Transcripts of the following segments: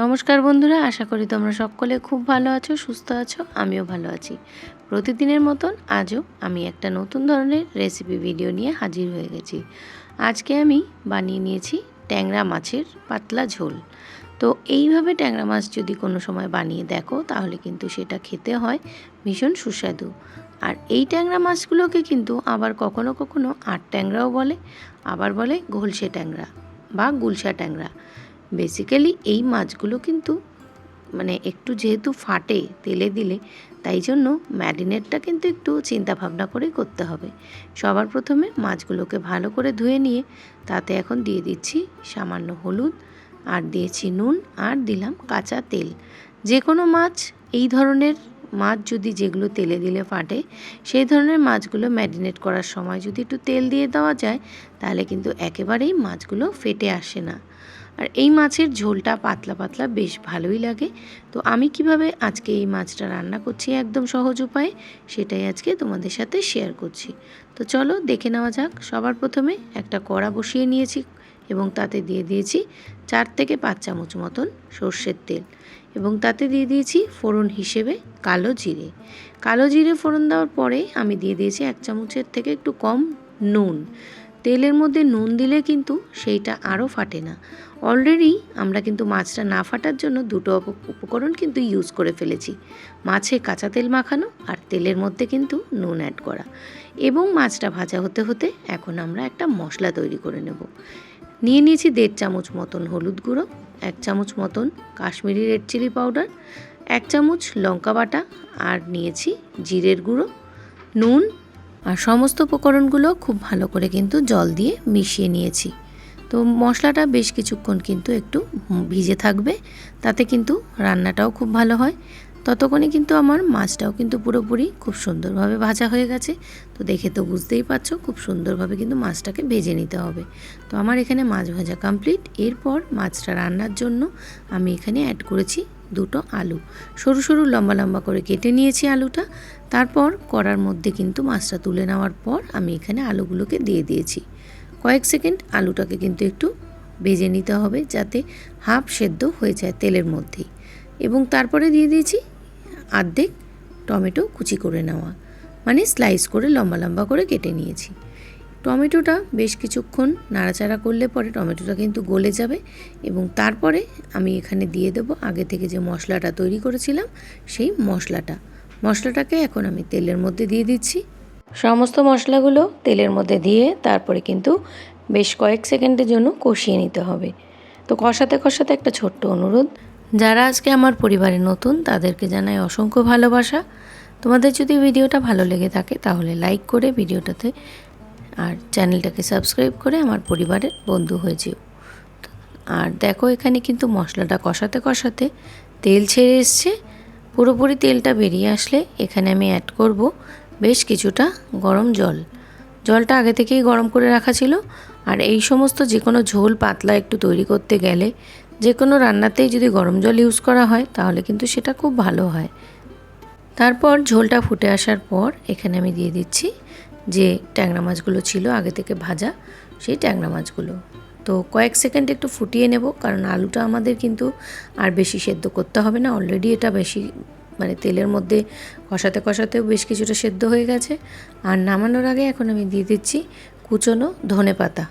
নমস্কার বন্ধুরা, আশা করি তোমরা সকলে খুব ভালো আছো, সুস্থ আছো, আমিও ভালো আছি। প্রতিদিনের মতন আজও আমি একটা নতুন ধরনের রেসিপি ভিডিও নিয়ে হাজির হয়ে গেছি। আজকে আমি বানিয়ে নিয়েছি ট্যাংরা মাছের পাতলা ঝোল। তো এইভাবে ট্যাংরা মাছ যদি কোনো সময় বানিয়ে দেখো, তাহলে কিন্তু সেটা খেতে হয় ভীষণ সুস্বাদু। আর এই ট্যাংরা মাছগুলোকে কিন্তু আবার কখনো কখনো আট ট্যাংরাও বলে, আবার বলে ঘোলসে ট্যাংরা বা গুলশা ট্যাংরা। বেসিক্যালি এই মাছগুলো কিন্তু মানে একটু যেহেতু ফাটে তেলে দিলে, তাই জন্য ম্যারিনেটটা কিন্তু একটু চিন্তা ভাবনা করেই করতে হবে। সবার প্রথমে মাছগুলোকে ভালো করে ধুয়ে নিয়ে তাতে এখন দিয়ে দিচ্ছি সামান্য হলুদ, আর দিয়েছি নুন, আর দিলাম কাঁচা তেল। যে কোনো মাছ, এই ধরনের মাছ যদি যেগুলো তেলে দিলে ফাটে, সেই ধরনের মাছগুলো ম্যারিনেট করার সময় যদি একটু তেল দিয়ে দেওয়া যায়, তাহলে কিন্তু একেবারেই মাছগুলো ফেটে আসে না। আর এই মাছের ঝোলটা পাতলা পাতলা বেশ ভালোই লাগে। তো আমি কীভাবে আজকে এই মাছটা রান্না করছি একদম সহজ উপায়ে, সেটাই আজকে তোমাদের সাথে শেয়ার করছি। তো চলো দেখে নেওয়া যাক, সবার প্রথমে একটা কড়া বসিয়ে নিয়েছি এবং তাতে দিয়ে দিয়েছি চার থেকে পাঁচ চামচ মতন সর্ষের তেল এবং তাতে দিয়ে দিয়েছি ফোড়ন হিসেবে কালো জিরে। কালো জিরে ফোড়ন দেওয়ার পরে আমি দিয়ে দিয়েছি এক চামচের থেকে একটু কম নুন। তেলের মধ্যে নুন দিলে কিন্তু সেইটা আরও ফাটে না। অলরেডি আমরা কিন্তু মাছটা না ফাটার জন্য দুটো উপকরণ কিন্তু ইউজ করে ফেলেছি। মাছে কাঁচা তেল মাখানো আর তেলের মধ্যে কিন্তু নুন অ্যাড করা। এবং মাছটা ভাজা হতে হতে এখন আমরা একটা মশলা তৈরি করে নেব। নিয়ে নিয়েছি দেড় চামচ মতন হলুদ গুঁড়ো, এক চামচ মতন কাশ্মীরি রেড চিলি পাউডার এক চামচ লঙ্কা বাটা আর নিয়েছি জিরের গুঁড়ো, নুন আর সমস্ত উপকরণগুলো খুব ভালো করে কিন্তু জল দিয়ে মিশিয়ে নিয়েছি। তো মশলাটা বেশ কিছুক্ষণ কিন্তু একটু ভিজে থাকবে, তাতে কিন্তু রান্নাটাও খুব ভালো হয়। ততক্ষণে কিন্তু আমার মাছটাও কিন্তু পুরোপুরি খুব সুন্দরভাবে ভাজা হয়ে গেছে। তো দেখে তো বুঝতেই পারছ, খুব সুন্দরভাবে কিন্তু মাছটাকে ভেজে নিতে হবে। তো আমার এখানে মাছ ভাজা কমপ্লিট এরপর মাছটা রান্নার জন্য আমি এখানে অ্যাড করেছি দুটো আলু। সরু সরু লম্বা লম্বা করে কেটে নিয়েছি আলুটা। তারপর কড়ার মধ্যে কিন্তু মাছটা তুলে নেওয়ার পর আমি এখানে আলুগুলোকে দিয়ে দিয়েছি। কয়েক সেকেন্ড আলুটাকে কিন্তু একটু ভেজে নিতে হবে যাতে হাফ সেদ্ধ হয়ে যায় তেলের মধ্যেই। এবং তারপরে দিয়ে দিয়েছি আর্ধেক টমেটো কুচি করে নেওয়া। মানে স্লাইস করে লম্বা লম্বা করে কেটে নিয়েছি। টমেটোটা বেশ কিছুক্ষণ নাড়াচাড়া করলে পরে টমেটোটা কিন্তু গলে যাবে এবং তারপরে আমি এখানে দিয়ে দেব আগে থেকে যে মশলাটা তৈরি করেছিলাম, সেই মশলাটা। মশলাটাকে এখন আমি তেলের মধ্যে দিয়ে দিচ্ছি। সমস্ত মশলাগুলো তেলের মধ্যে দিয়ে তারপরে কিন্তু বেশ কয়েক সেকেন্ডের জন্য কষিয়ে নিতে হবে। তো কষাতে কষাতে একটা ছোট্ট অনুরোধ। যারা আজকে আমার পরিবারে নতুন, তাদেরকে জানাই অসংখ্য ভালোবাসা। তোমাদের যদি ভিডিওটা ভালো লেগে থাকে, তাহলে লাইক করে ভিডিওটাতে আর চ্যানেলটাকে সাবস্ক্রাইব করে আমার পরিবারের বন্ধু হয়ে যেও। আর দেখো এখানে কিন্তু মশলাটা কষাতে কষাতে তেল ছেড়ে এসছে। পুরোপুরি তেলটা বেরিয়ে আসলে এখানে আমি অ্যাড করব বেশ কিছুটা গরম জল। জলটা আগে থেকেই গরম করে রাখা ছিল। আর এই সমস্ত যে কোনো ঝোল পাতলা একটু তৈরি করতে গেলে যে কোনো রান্নাতেই যদি গরম জল ইউজ করা হয় তাহলে কিন্তু সেটা খুব ভালো হয়। তারপর ঝোলটা ফুটে আসার পর এখানে আমি দিয়ে দিচ্ছি যে ট্যাংরা মাছগুলো ছিল আগে থেকে ভাজা, সেই ট্যাংরা মাছগুলো। তো কয়েক সেকেন্ড একটু ফুটিয়ে নেব, কারণ আলুটা আমাদের কিন্তু আর বেশি সেদ্ধ করতে হবে না। অলরেডি এটা বেশি মানে তেলের মধ্যে কষাতে কষাতেও বেশ কিছুটা সেদ্ধ হয়ে গেছে। আর নামানোর আগে এখন আমি দিয়ে দিচ্ছি কুচনো ধনে পাতা।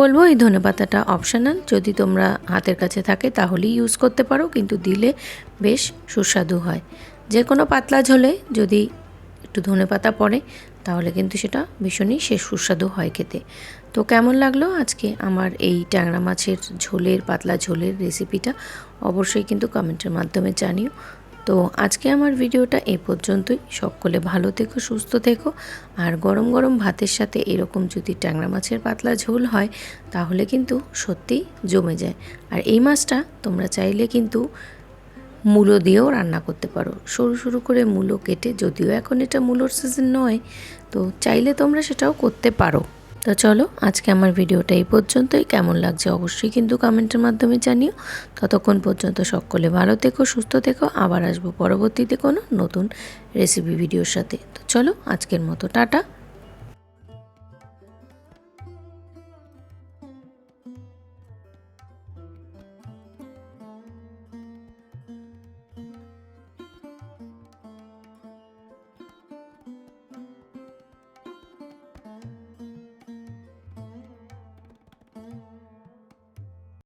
বলব, এই ধনে পাতাটা অপশনাল যদি তোমরা হাতের কাছে থাকে তাহলেই ইউজ করতে পারো, কিন্তু দিলে বেশ সুস্বাদু হয়। যে কোনো পাতলা ঝোলে যদি একটু ধনে পাতা পড়ে তাহলে কিন্তু সেটা ভীষণই সে সুস্বাদু হয় খেতে। তো কেমন লাগল আজকে আমার এই ট্যাংরা মাছের ঝোলের, পাতলা ঝোলের রেসিপিটা অবশ্যই কিন্তু কমেন্টের মাধ্যমে জানিও। তো আজকে আমার ভিডিওটা এ পর্যন্তই। সকলে ভালো থেকো, সুস্থ থেকো। আর গরম গরম ভাতের সাথে এরকম যদি ট্যাংরা মাছের পাতলা ঝোল হয়, তাহলে কিন্তু সত্যিই জমে যায়। আর এই মাছটা তোমরা চাইলে কিন্তু মূলো দিয়েও রান্না করতে পারো। সরু সরু করে মূলো কেটে, যদিও এখন এটা মূলোর সিজন নয়, তো চাইলে তোমরা সেটাও করতে পারো। তো চলো, আজকে আমার ভিডিওটা এই পর্যন্তই। কেমন লাগছে অবশ্যই কিন্তু কমেন্টের মাধ্যমে জানিও। ততক্ষণ পর্যন্ত সকলে ভালো থেকো, সুস্থ থেকো। আবার আসব পরবর্তীতে কোনো নতুন রেসিপি ভিডিওর সাথে। তো চলো, আজকের মতো, টাটা।